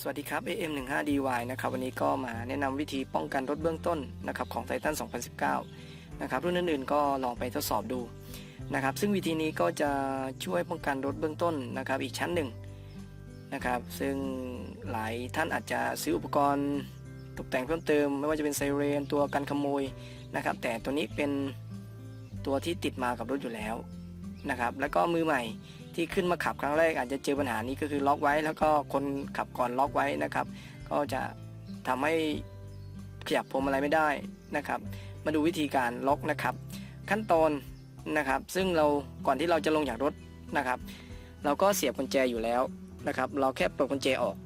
สวัสดีครับ AM15DY นะครับวันนี้ก็มาแนะนำวิธีป้องกันรถเบื้องต้นนะครับของ Titan 2019 นะครับรุ่นอื่นๆก็ลองไปทดสอบดูนะครับซึ่งวิธีนี้ก็จะช่วยป้องกันรถเบื้องต้นนะครับอีกชั้นหนึ่งนะครับซึ่งหลายท่านอาจจะซื้ออุปกรณ์ตกแต่งเพิ่มเติม ไม่ว่าจะเป็นไซเรนตัวกันขโมยนะครับแต่ตัวนี้เป็นตัวที่ติดมากับรถอยู่แล้วนะครับแล้วก็มือใหม่ ที่ขึ้นมาขับครั้งแรกอาจจะเจอปัญหานี้ก็คือล็อกไว้ แล้วก็คนขับก่อนล็อกไว้นะครับ ก็จะทำให้ขยับพวงมาลัยไม่ได้นะครับ มาดูวิธีการล็อกนะครับ ขั้นตอนนะครับ ซึ่งเราก่อนที่เราจะลงจากรถนะครับ เราก็เสียบกุญแจอยู่แล้วนะครับ เราแค่ปลดกุญแจออก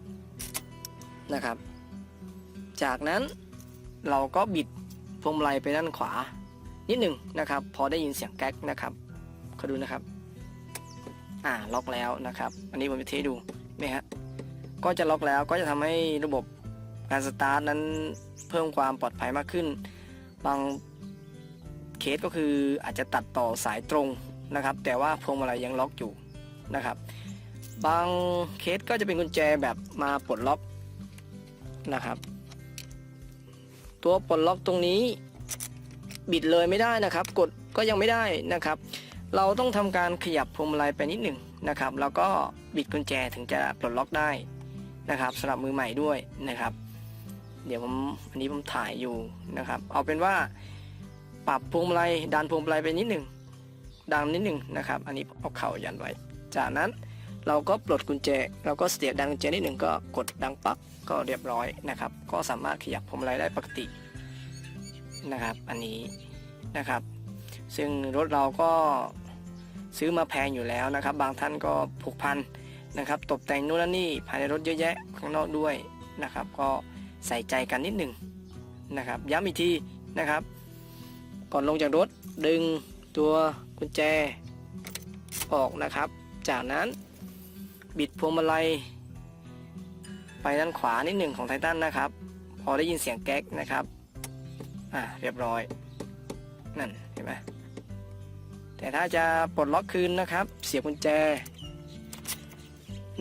นะครับ จากนั้นเราก็บิดพวงมาลัยไปด้านขวานิดหนึ่งนะครับ พอได้ยินเสียงแก๊กนะครับก็ดูนะครับ อ่าล็อกแล้วนะครับ อันนี้ผมจะเทดูไหมฮะก็จะล็อกแล้วก็จะทำให้ระบบการสตาร์ทนั้นเพิ่มความปลอดภัยมากขึ้น บางเคสก็คืออาจจะตัดต่อสายตรงนะครับ แต่ว่าพวงมาลัยยังล็อกอยู่นะครับ บางเคสก็จะเป็นกุญแจแบบมาปลดล็อกนะครับ ตัวปลดล็อกตรงนี้บิดเลยไม่ได้นะครับ กดก็ยังไม่ได้นะครับ เราต้องทำการขยับพวงมาลัยไปนิดหนึ่งนะครับ แล้วก็บิดกุญแจถึงจะปลดล็อกได้นะครับสำหรับมือใหม่ด้วยนะครับ เดี๋ยวผมอันนี้ผมถ่ายอยู่นะครับ เอาเป็นว่าปรับพวงมาลัยดันพวงมาลัยไปนิดหนึ่งดันนิดหนึ่งนะครับ อันนี้เอาเข่ายันไว้ จากนั้นเราก็ปลดกุญแจ เราก็เสียบดันกุญแจนิดหนึ่งก็กดดังปักก็เรียบร้อยนะครับ ก็สามารถขยับพวงมาลัยได้ปกตินะครับ อันนี้นะครับ ซึ่งรถเราก็ซื้อมาแพงอยู่แล้วนะครับ บางท่านก็ผูกพันนะครับ ตกแต่งนู่นนั่นนี่ภายในรถเยอะแยะข้างนอกด้วยนะครับ ก็ใส่ใจกันนิดหนึ่งนะครับ ย้ำอีกทีนะครับ ก่อนลงจากรถดึงตัวกุญแจออกนะครับ จากนั้นบิดพวงมาลัย ไปด้านขวานิดหนึ่งของไททันนะครับ พอได้ยินเสียงแก๊กนะครับ อ่าเรียบร้อย นั่นเห็นไหม แต่ถ้าจะปลดล็อกคืนนะครับ เสียบกุญแจ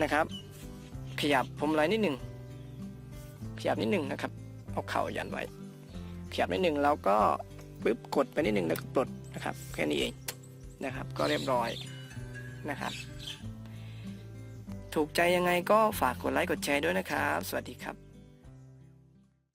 นะครับ ขยับพวงมาลัยนิดหนึ่งขยับนิดหนึ่งนะครับ เอาเข่ายันไว้ ขยับนิดหนึ่งแล้วก็ปึ๊บกดไปนิดหนึ่งแล้วก็ปลดนะครับแค่นี้เองนะครับ ก็เรียบร้อยนะครับ ถูกใจยังไงก็ฝากกดไลค์กดแชร์ด้วยนะครับ สวัสดีครับ